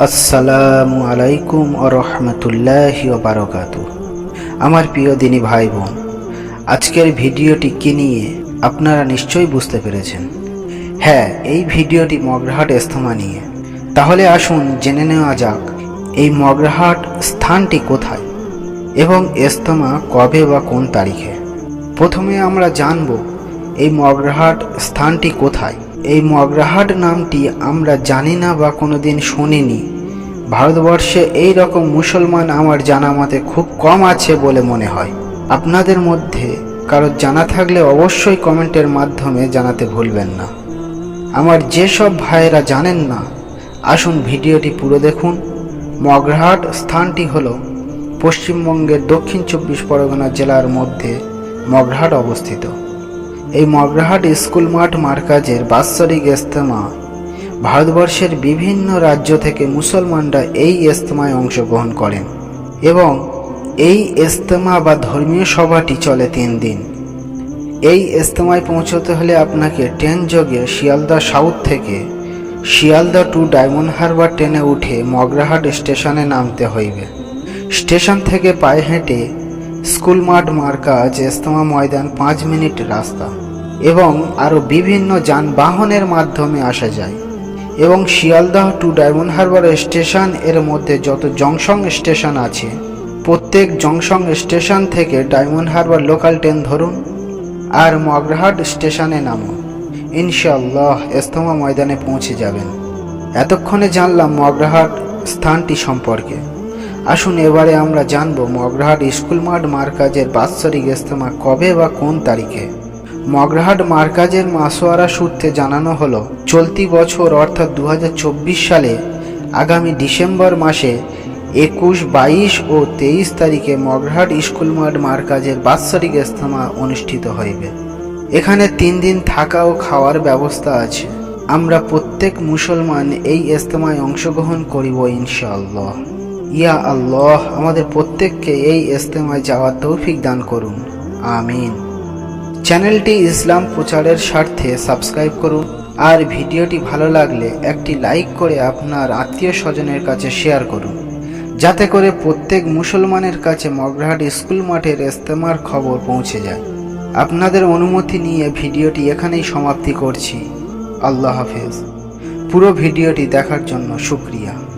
আসসালামু আলাইকুম ও রহমতুল্লাহ বারকাত আমার প্রিয় দিনী ভাই বোন আজকের ভিডিওটি কি নিয়ে আপনারা নিশ্চয়ই বুঝতে পেরেছেন? হ্যাঁ এই ভিডিওটি মগরাহাট ইস্তমা নিয়ে। তাহলে আসুন জেনে নেওয়া যাক, এই মগরাহাট স্থানটি কোথায় এবং ইস্তমা কবে বা কোন তারিখে? প্রথমে আমরা জানব, এই মগরাহাট স্থানটি কোথায়? এই মগরাহাট নামটি আমরা জানি না বা কোনোদিন শুনিনি। ভারতবর্ষে এই রকম মুসলমান আমার জানা মতে খুব কম আছে বলে মনে হয়। আপনাদের মধ্যে কারোর জানা থাকলে অবশ্যই কমেন্টের মাধ্যমে জানাতে ভুলবেন না। আমার যেসব ভাইয়েরা জানেন না, আসুন ভিডিওটি পুরো দেখুন। মগরাহাট স্থানটি হল পশ্চিমবঙ্গের দক্ষিণ চব্বিশ পরগনা জেলার মধ্যে মগরাহাট অবস্থিত। এই মগরাহাট স্কুল মাঠ মার্কাজের বাৎসরিক ইস্তেমা ভারতবর্ষের বিভিন্ন রাজ্য থেকে মুসলমানরা এই ইস্তেমায় অংশগ্রহণ করেন এবং এই ইস্তেমা বা ধর্মীয় সভাটি চলে তিন দিন। এই ইস্তেমায় পৌঁছতে হলে আপনাকে ট্রেন যোগে শিয়ালদা সাউথ থেকে শিয়ালদা টু ডায়মন্ড হারবার ট্রেনে উঠে মগরাহাট স্টেশনে নামতে হইবে। স্টেশন থেকে পায়ে হেঁটে স্কুল মাঠ মার্কাজ ইস্তেমা ময়দান পাঁচ মিনিট রাস্তা এবং আরও বিভিন্ন যানবাহনের মাধ্যমে আসা যায় এবং শিয়ালদাহ টু ডায়মন্ড হারবার স্টেশনের মধ্যে যত জংশন স্টেশন আছে, প্রত্যেক জংশন স্টেশন থেকে ডায়মন্ড হারবার লোকাল ট্রেন ধরুন আর মগরাহাট স্টেশনে নামুন। ইনশাল্লাহ ইস্তমা ময়দানে পৌঁছে যাবেন। এতক্ষণে জানলাম মগরাহাট স্থানটি সম্পর্কে। আসুন এবারে আমরা জানব মগরাহাট স্কুল মাঠ মার্কাজের বাৎসরিক ইস্তেমা কবে বা কোন তারিখে। মগরাহাট মার্কাজের মাসোয়ারা সূত্রে জানানো হলো, চলতি বছর অর্থাৎ দু হাজার চব্বিশ সালে আগামী ডিসেম্বর মাসে একুশ, বাইশ ও তেইশ তারিখে মগরাহাট স্কুল মাঠ মার্কাজের বাৎসরিক ইস্তেমা অনুষ্ঠিত হইবে। এখানে তিন দিন থাকা ও খাওয়ার ব্যবস্থা আছে। আমরা প্রত্যেক মুসলমান এই ইস্তেমায় অংশগ্রহণ করিব ইনশাআল্লাহ। ইয়া আল্লাহ, আমাদের প্রত্যেককে এই ইস্তেমায় যাওয়ার তৌফিক দান করুন। আমিন। চ্যানেলটি ইসলাম প্রচারের স্বার্থে সাবস্ক্রাইব করুন। আর ভিডিওটি ভালো লাগলে একটি লাইক করে আপনার আত্মীয় স্বজনের কাছে শেয়ার করুন। যাতে করে প্রত্যেক মুসলমানের কাছে মগরাহাট স্কুল মাঠের ইস্তেমার খবর পৌঁছে যায়। আপনাদের অনুমতি নিয়ে ভিডিওটি এখানেই সমাপ্তি করছি। আল্লাহ হাফেজ। পুরো ভিডিওটি দেখার জন্য শুক্রিয়া।